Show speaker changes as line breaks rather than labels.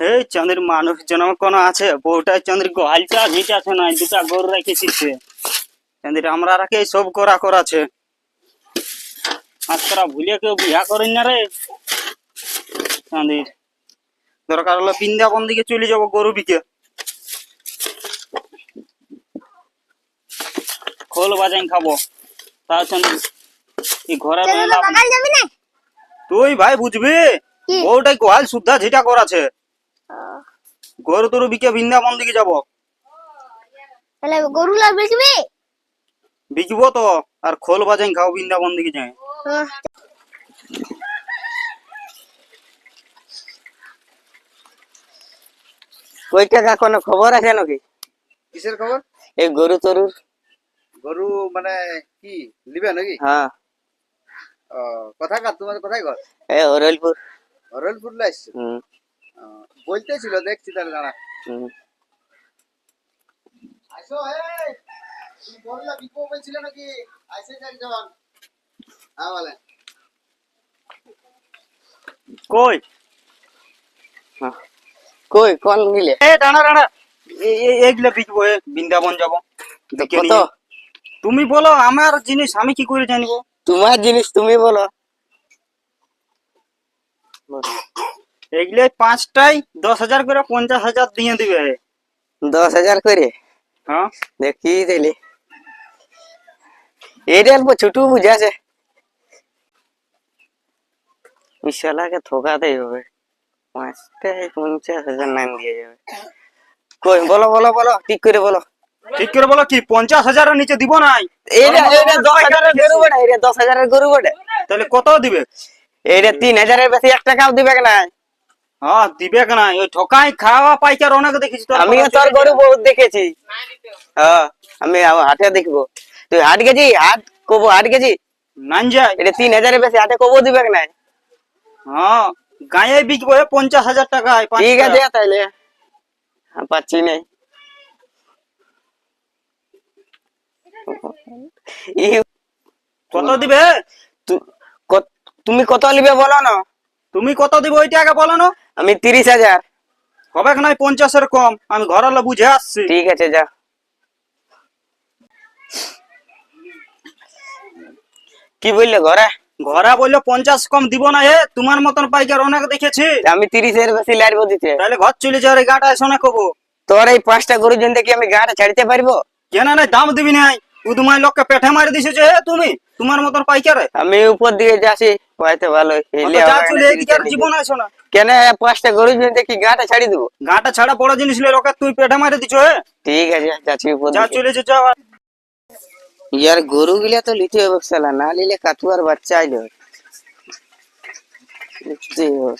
এই চাঁদের মানুষ জন কোনো আছে বউটা চাঁদের গোহালটা আছে না দুটা গরু রেখেছি চাঁদের আমরা রাখে সব করা করাছে আজ তোরা ভুলে কেউ বিয়া করেন না রে। চাঁদের দরকার হলো বৃন্দাবন দিকে চলে যাব গরু বিকে। খোল বাজাই খাব। তা চাঁদের এই তুই ভাই বুঝবি? বউটাই গোয়াল শুদ্ধা ঝিটা করাছে। গরু তরু বিকে বৃন্দাবন দিকে যাব।
তাহলে গরু বেচবি?
বিকবো তো আর খোল বাজাই খাও বৃন্দাবন দিকে যাই।
হ্যাঁ।
কই টাকা কোনো খবর আছে নাকি?
কিসের খবর?
এই গরু তরুর।
গরু মানে কি লিবে নাকি?
হ্যাঁ।
ও, কোথায় কার তোমাদের কোথায় ঘর?
এই হরলপুর
হরলপুর লাইস
হুম।
বলতেছিল দেখছি তাহলে দাঁড়া। আসো এই তুমি বললা বিপো বলছিলে নাকি? আইসে যাক জবান হ্যাঁ বলে
কই?
হ্যাঁ। কই কোন মিলে?
এ দাঁড়া দাঁড়া। এ- এ- এইগুলা বিকবো এ, বৃন্দাবন যাব।
কত?
তুমি বলো আমার জিনিস আমি কি করে জানব?
তোমার জিনিস তুমি বলো।
এগুলো পাঁচটাই দশ হাজার করে পঞ্চাশ হাজার দিয়ে দিবে।
দশ হাজার করে?
হ্যাঁ।
দেখি দিলি এটা অল্প ছোট বুঝাছে বিশালাকে ঠকাতেই হবে পাঁচটায় পঞ্চাশ হাজার নাম দিয়ে যাবে। কই বলো বলো বলো ঠিক করে বলো।
ঠিক করে বলো কি পঞ্চাশ হাজারের নিচে দিব নাই?
এইটা এইটা দশ হাজারের গরু বটে দশ হাজারের গরু বটে।
তাহলে কত দিবে?
এইটা তিন হাজারের বেশি এক টাকাও দিবে না।
হ্যাঁ দিবে কেন? ওই ঠকাই খাওয়া পাইকার অনেক দেখেছি তোর।
আমিও তোর গরু বহুত দেখেছি। হ্যাঁ আমি হাটে দেখব। তুই হাট গেছি? হাট কবো হাট গেছি?
নান যায়।
এটা তিন হাজারের বেশি হাটে কবো দিবে না
হ্যাঁ গায়ে বিকবো পঞ্চাশ হাজার টাকায় পাঁচটা।
ঠিক আছে তাইলে। হ্যাঁ, পাচ্ছি নাই
কত দিবে?
তুমি কত নিবে বলো না?
তুমি কত দিবে ওইটা আগে বলো না।
আমি তিরিশ হাজার।
হবে নাই পঞ্চাশের কম আমি ঘরে বুঝে আসছি।
ঠিক আছে যা। কি বললে ঘরে?
ঘরে বলল পঞ্চাশ কম দিব না হে তোমার মতন পাইকার অনেক দেখেছি।
আমি তিরিশের বেশি লাইব দিতে।
তাহলে ঘর চলে যাওয়ার গাটা এসো না কবো।
তোর এই পাঁচটা গরু জন দেখি আমি গাটা ছাড়তে পারব?
কেন নাই দাম দিবি নাই? উদুমাই লোককে পেটে মারি দিছে যে তুমি? তোমার মতন পাইকারে?
আমি উপর দিকে যাচ্ছি হয়তো ভালো
যা চলে জীবন আসো না।
কেন পাঁচটা গরু দেখি গাটা ছাড়ি দেবো।
গাটা ছাড়া বড় জিনিস লে লোকে তুই পেটে মারি দিছ হে?
ঠিক আছে যাচ্ছি উপর
যা
দিকে।
চলেছে
ইয়ার গরু গিলা তো লিতে হবে সালা না নিলে কাতুয়ার বাচ্চা আইলো। লিখতে হবে।